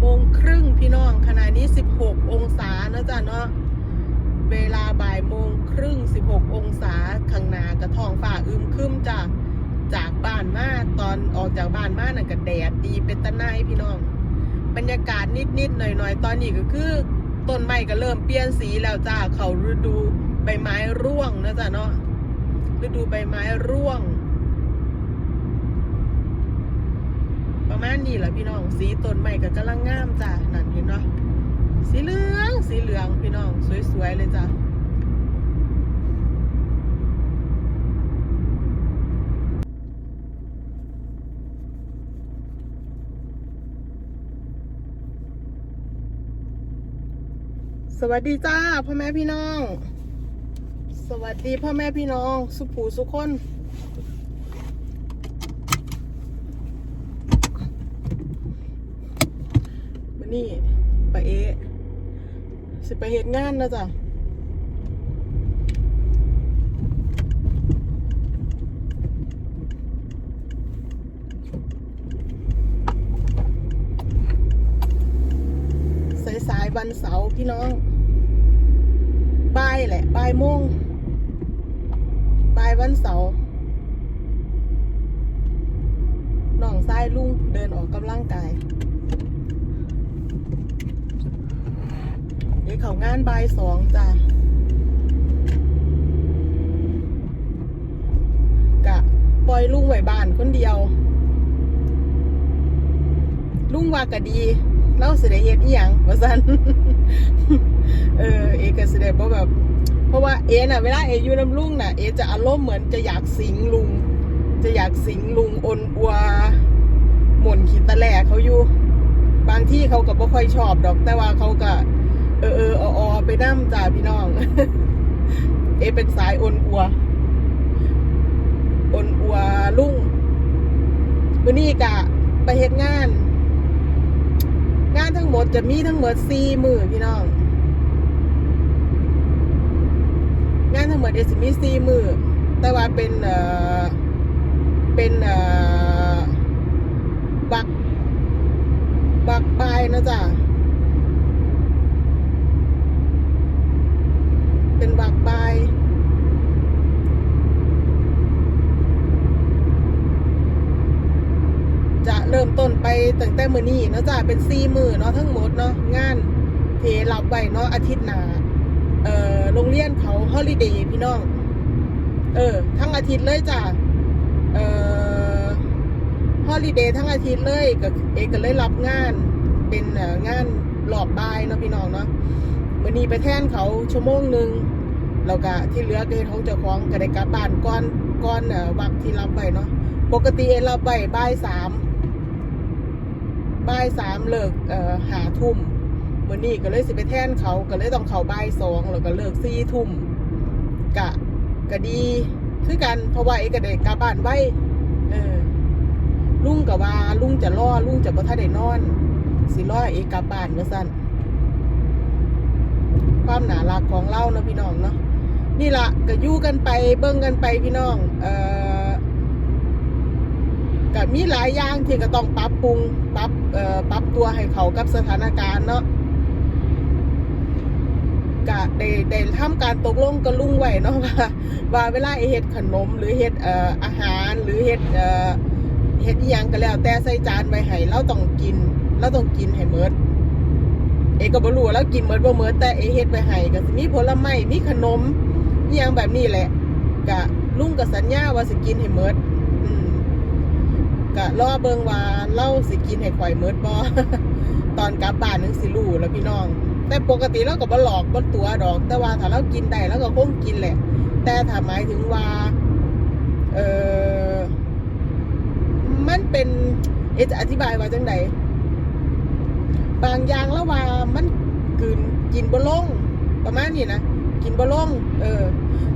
โมงครึ่งพี่น้องขณะนี้ 16 องศานะจ๊ะเนาะเวลาบ่ายโมงครึ่ง 16 องศาข้างหน้ากระทองฟ้าอึมครึมจ้ะจากบ้านมาตอนออกจากบ้านมาน่ะก็แดดดีเป็นตะไนพี่น้อง บรรยากาศนิดๆหน่อยๆ ตอนนี้ก็คือต้นไม้ก็เริ่มเปลี่ยนสีแล้วจ้าเขาฤดูใบไม้ร่วงนะจ๊ะเนาะฤดูใบไม้ร่วง ประมาณนี้แหละพี่น้อง สีต้นไม้ก็กำลังงามจ้ะนั่นเห็นเนาะสีเหลืองสีเหลืองพี่น้อง สวยๆเลยจ้ะสวัสดีจ้าพ่อแม่พี่น้อง สวัสดีพ่อแม่พี่น้อง สุผูสุคน นนี้ไปเอะสิไปเฮ็ดงานนะจ๊ะสายสายๆวันเสาร์พี่น้องบ่ายแหละบ่ายโมงบ่ายวันเสาร์น้องชายลุงเดินออกกำลังกาย ดี๋ยวเขางานบ่ายสองจ้ะกะปล่อยลุงไว้บ้านคนเดียว ลุงว่ากะดีเล่าสิได้เฮ็ดอีหยังว่าซั่นเออ เอก็สิได้บ่แบบ เพราะว่าเอน่ะเวลาเออยู่น้ำลุงน่ะเอจะอารมณ์เหมือนจะอยากสิงลุง จะอยากสิงลุงอนอัวหม่นขีตะแหลกเขาอยู่ บางที่เขาก็บ่ค่อยชอบดอกแต่ว่าเขาก็ เออเออออไปนั่มจ้าพี่น้อง เอเป็นสายอนอัวอนอัวลุงวันนี้กะไปเฮ็ดงาน งานทั้งหมดจะมีทั้งหมดสี่มือพี่น้อง งานทั้งหมดเอสมีสี่มือแต่ว่าเป็นเอ่อเป็นเอ่อบัก บักบายนะจ๊ะ เป็นบักบาย จะเริ่มต้นไปตั้งแต่ มือนี้เนาะจ้ะเป็นสี่มือเนาะทั้งหมดเนาะงานเทรับไว้เนาะอาทิตย์หน้าเอ่อโรงเรียนเขาฮอลิเดย์พี่น้อง เออ ทั้งอาทิตย์เลยจ้ะเอ่อฮอลิเดย์ทั้งอาทิตย์เลยก็เอกก็เลยรับงาน เป็นงานหลอบบ่ายเนาะพี่น้องเนาะวันนี้ไปแทนเขาชั่วโมงหนึ่งแล้วก็ที่เหลือก็เฮ็ดของเจ้าของก็ได้กลับบ้านก่อนก่อนเอ่อวักที่รับไว้เนาะปกติเอรับไว้บ่ายสาม บ่ายสามเลิกเอ่อหาทุ่มวันนี้ก็เลยสิไปแทนเขาก็เลยต้องเขาบ่ายสองแล้วก็เลิกสี่ทุ่มกะก็ดีคือกันเพราะว่าเอกก็ได้กลับบ้านไว้เออลุงกับว่าลุงจะรอลุงจะบ่ทันได้นอน สิรอให้เอกกลับบ้านว่าซั่นความหนารักของเราเนาะพี่น้องเนาะนี่ละก็ยู่กันไปเบิ่งกันไปพี่น้อง เอ่อ ก็มีหลายอย่างที่ก็ต้องปรับปรุงปรับเอ่อปรับตัวให้เขากับสถานการณ์เนาะก็ได้ได้ทำการตกลงกับลุงไว้เนาะว่าว่าเวลาเฮ็ดขนมหรือเฮ็ดเอ่ออาหารหรือเฮ็ดเอ่อเฮ็ดอีหยังก็แล้ว แต่ใส่จานไว้ให้เราต้องกินเราต้องกินให้เมิดเอกก็บ่รู้ว่าเรากินเมิดบ่เมิดแต่เอเฮ็ดไว้ให้ก็สิมีผลไม้มีขนมอีหยังแบบนี้แหละก็ลุงก็สัญญาว่าสิกินให้เมิดอืม ก็รอเบิงว่าเราสิกินให้ข่อยเมิดบ่ตอนกลับบ้านนึงสิรู้แล้วพี่น้อง แต่ปกติเราก็บ่หลอกบ่ตัวดอก แต่ว่าถ้าเรากินได้เราก็คงกินแหละ แต่ถ้าหมายถึงว่าเออมันเป็นเอจะอธิบายว่าจังไดบางอย่างแล้วว่ามันกืนกินบ่ลงประมาณนี้นะกินบ่ลงเออ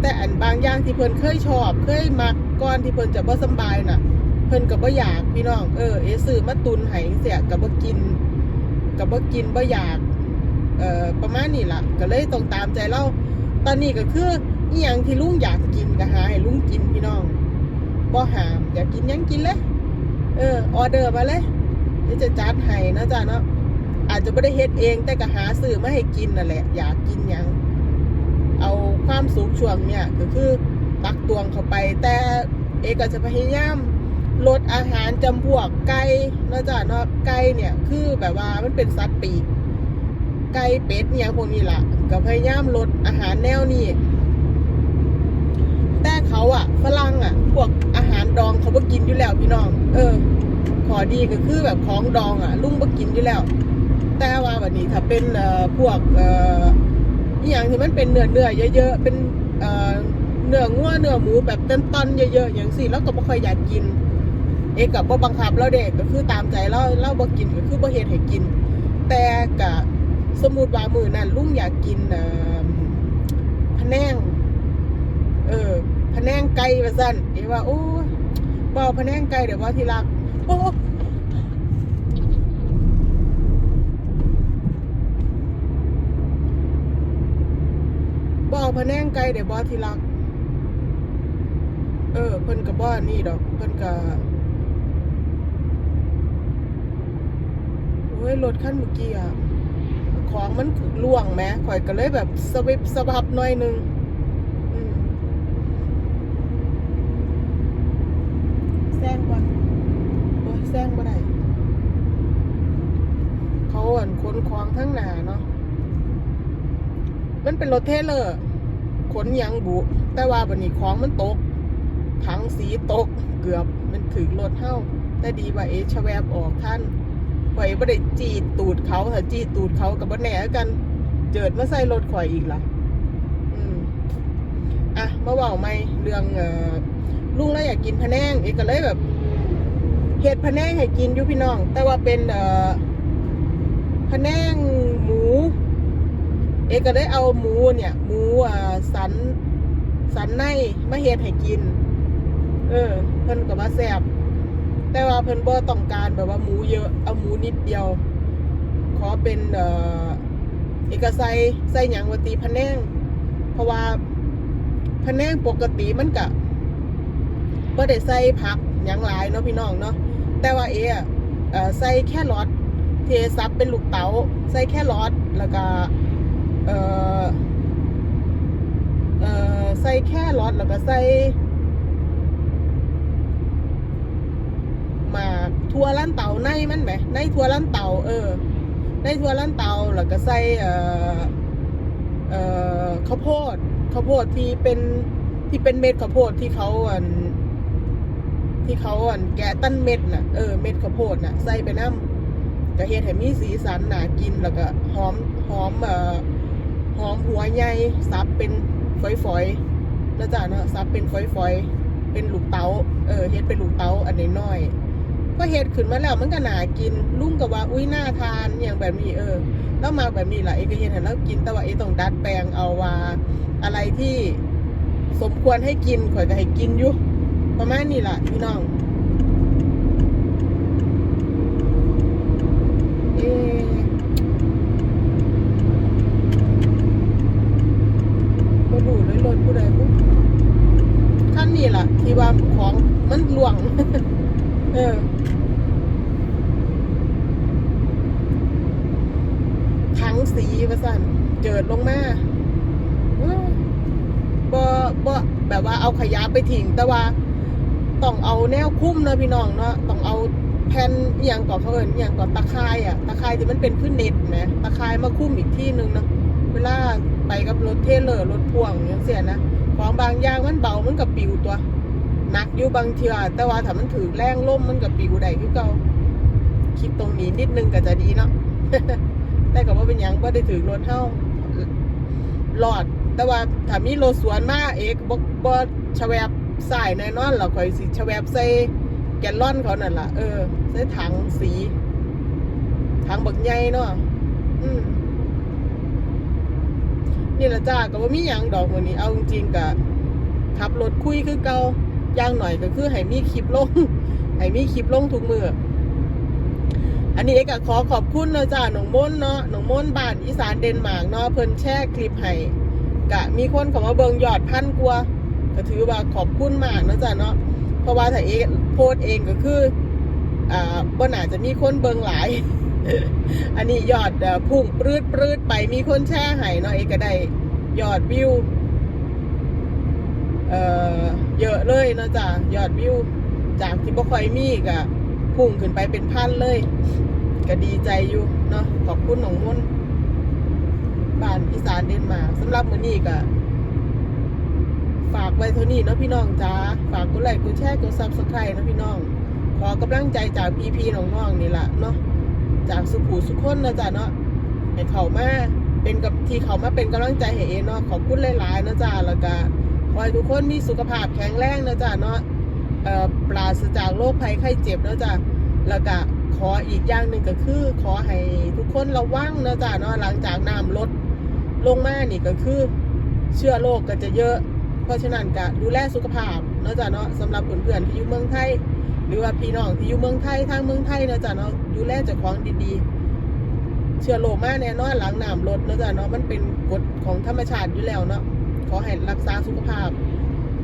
แต่อันบางอย่างที่เพิ่นเคยชอบ เคยมักก่อนที่เพิ่นจะบ่สบายน่ะ เพิ่นก็บ่อยากพี่น้องเออเอซื้อมาตุนให้เสียก็บ่กินก็บ่กินบ่อยากเอ่อประมาณนี้ล่ะ ก็เลยต้องตามใจเราตอนนี้ก็คืออีหยังที่ลุงอยากกินก็หาให้ลุงกินพี่น้องบ่หามอยากกินยังกินเลยเออออเดอร์มาเลยเดี๋ยวจะจัดให้นะจ๊ะเนาะอาจจะไม่ได้เฮ็ดเอง แต่ก็หาซื้อมาให้กินนั่นแหละ อยากกินยังเอาความสุขช่วงเนี่ยก็คือตักตวงเข้าไปแต่เอกก็จะพยายาม ลดอาหารจำพวกไก่เนาะจ้ะเนาะไก่เนี่ย คือแบบว่ามันเป็นสัตว์ปีกไก่เป็ดเนี่ยพวกนี้ละก็พยายามลดอาหารแนวนี้แต่เขาอะฝรั่งอะพวกอาหารดองเขาบ่กินอยู่แล้วพี่น้อง เออ ขอดีก็คือแบบของดองอะลุงบ่กินอยู่แล้ว แต่ว่าวันนี้ถ้าเป็นเอ่อพวกเอ่ออย่างที่มันเป็นเนื้อเนื้อเยอะๆเป็นเอ่อเนื้องัวเนื้อหมูแบบต้นๆเยอะๆอย่างสิแล้วก็บ่ค่อยอยากกิน เอกกับบ่บังคับแล้วเด็กก็คือตามใจเราเราบ่กินก็คือบ่เฮ็ดให้กิน แต่กะสมมุติว่ามื้อนั้นลุงอยากกินเอ่อพะแนงเออพะแนงไก่ว่าซั่นเอว่าโอ้บ่เอาพะแนงไก่เดี๋ยวว่าที่รักโอ้บ่เอาพะแนงไก่เดี๋ยวบ่ที่รัก เออ เพิ่นก็บ่นี่ดอก เพิ่นก็ โอ้ยรถคันเมื่อกี้อะของมันล่วงแหมข่อยก็เลยแบบสวิบสวับหน่อยนึงแซงก่นโอ้ยแซงบ่ได้เขาอ่นขนของทั้งหนาเนาะมันเป็นรถเทเลอร์ขนยังบุ แต่ว่าบันนี้ของมันตกถังสีตกเกือบมันถึงรถเท่าแต่ดีว่าเอชแวบออกท่าน ข่อยบ่ได้จีดตูดเขาถ้าจีดตูดเขากับบ่แหน่กัน เจิดมาใส่รถข่อยอีกล่ะอืมอะมาเว่าไหมเรื่องเอ่อลุงแล้วอยากกินพะแนงเอกก็เลยแบบเห็ดพะแนงให้กินอยู่พี่น้อง แต่ว่าเป็นเอ่อพะแนงหมู เอกก็ได้เอาหมูเนี่ย หมูอ่าสันสันในมาเฮ็ดให้กิน เออเพิ่นก็มาแซ่บ แต่ว่าเพิ่นบ่ต้องการแบบว่าหมูเยอะเอาหมูนิดเดียว ขอเป็นเอ่อเอกใส่ใส่หยังวตีพะแนงเพราะว่าพะแนงปกติมันก็บ่ได้ใส่ผักหยังหลายเนาะพี่น้องเนาะแต่ว่าเออเอ่อใส่แค่รอทเทซับเป็นลูกเต๋าใส่แค่รอทแล้วก็เอ่อเอ่อใส่แค่รอทแล้วก็ใส่ มาทั่วลั่นเต่าในมันไหมในทั่วลั่นเต่าเออ ในทั่วลั่นเต่าแล้วก็ใส่เอ่อเอ่อข้าวโพดข้าวโพดที่เป็นที่เป็นเม็ดข้าวโพดที่เขาอันที่เขาอันแกะตั้นเม็ดน่ะเออเม็ดข้าวโพดน่ะใส่ไปน้ำก็เฮ็ดให้มีสีสันน่ากินแล้วก็หอมหอมเอ่อหอมหัวใหญ่ซับเป็นฝอยๆแล้วจ้ะเนาะซับเป็นฝอยๆเป็นลูกเต๋าเออเฮ็ดเป็นลูกเต๋าอันน้อยๆ ก็เฮ็ดขึ้นมาแล้วมันก็น่ากินลุงก็ว่าอุ้ยน่าทานอย่างแบบนี้เออแล้วมาแบบนี้แหละเอกก็เห็นเห็นแล้วกินแต่ว่าเอต้องดัดแปลงเอาว่าอะไรที่สมควรให้กินข่อยก็ให้กินอยู่ประมาณนี้แหละพี่น้องเอะบ่ดูเลยรถผู้ใดผู้ขั้นนี้ล่ะที่ว่าของมันหลวง เออถังสีประสันเจิดลงมาเอ้อบ่บ่แบบว่าเอาขยะไปทิ้งแต่ว่าต้องเอาแนวคุ้มเนาะพี่น้องเนาะต้องเอาแผ่นอย่างก่อนเขาเอินอย่างก่อนตะข่ายอะ ตะข่ายที่มันเป็นขึ้นเน็ตไหมตะข่ายมาคุ้มอีกที่หนึ่งเนาะเวลาไปกับรถเทเลอร์รถพ่วงอย่างเสียนะของบางอย่างมันเบามันกับปิวตัว หนักอยู่บางเทื่อแต่ว่าถ้ามันถือแรงล่มมันกับปิวได้คือเก่าคิดตรงนี้นิดนึงก็จะดีเนาะแต่ก็ว่าเป็นยังว่าได้ถือรถเท่าหลอด แต่ว่าถ้ามีรถสวนมาเอกบ่บ่ชแวบสายแน่นอนเราคอยสิชแวบใส่แกลลอนเขานั่นล่ะเออใส่ถังสีถังบักใหญ่เนาะอืมนี่ละจ้าก็ว่ามีหยังดอกมื้อนี้เอาจริงๆก็ขับรถคุยคือเก่า ย่างหน่อยก็คือให้มีคลิปลงให้มีคลิปลงทุกมืออันนี้เอกก็ขอขอบคุณนะจ้าหนองม้นเนาะหนองม้นบ้านอีสานเดนมาร์กเนาะเพิ่นแชร์คลิปให้กะมีคนเข้ามาเบิงยอดพันกว่าก็ถือว่าขอบคุณมากนะจ้าเนาะเพราะว่าถ้าเอกโพสเองก็คืออ่าบ่น่าจะมีคนเบิงหลาย อันนี้ยอดพุ่งปรืดปรืดไปมีคนแชร์ให้เนาะเอกก็ได้ยอดวิว เออเยอะเลยนะจ้ะยอดวิว จากที่บ่ค่อยมีก็พุ่งขึ้นไปเป็นพันเลย ก็ดีใจอยู่เนาะขอบคุณหนองมนต์บ้านอีสานเดนมาร์กสำหรับมื้อนี้ก็ฝากไว้เท่านี้เนาะพี่น้องจ้าฝากกดไลค์กดแชร์กดซับสไครต์นะพี่น้อง ขอกำลังใจจากพีพีน้องๆนี่แหละเนาะจากสุภูสุขคนนะจ๊ะเนาะให้เขามาเป็นกับที่เขามาเป็นกำลังใจให้เอเนาะขอบคุณหลายๆนะจ๊ะแล้วก็ ขอให้ทุกคนมีสุขภาพแข็งแรงนะจ๊ะเนาะปราศจากโรคภัยไข้เจ็บนะจ๊ะแล้วก็ขออีกอย่างหนึ่งก็คือ ขอให้ทุกคนระวังนะจ๊ะเนาะหลังจากน้ำลดลงมานี่ก็คือ เชื้อโรคก็จะเยอะ เพราะฉะนั้นก็ดูแลสุขภาพนะจ๊ะเนาะสำหรับเพื่อนๆที่อยู่เมืองไทย หรือว่าพี่น้องที่อยู่เมืองไทยทางเมืองไทยนะจ๊ะเนาะดูแลเจ้าของดีๆ เชื้อโรคมาแน่นอนหลังน้ำลดนะจ๊ะเนาะมันเป็นกฎของธรรมชาติอยู่แล้วเนาะ ขอให้รักษาสุขภาพ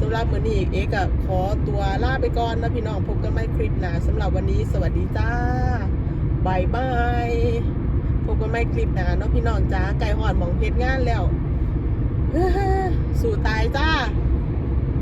สำหรับมือนี้เอกอะขอตัวลาไปก่อนนะพี่น้องพบกันใหม่คลิปหน้าสำหรับวันนี้สวัสดีจ้าบายบายพบกันใหม่คลิปหน้าเนาะพี่น้องจ้าไก่หอนหมองเพชรงานแล้วสู่ตายจ้า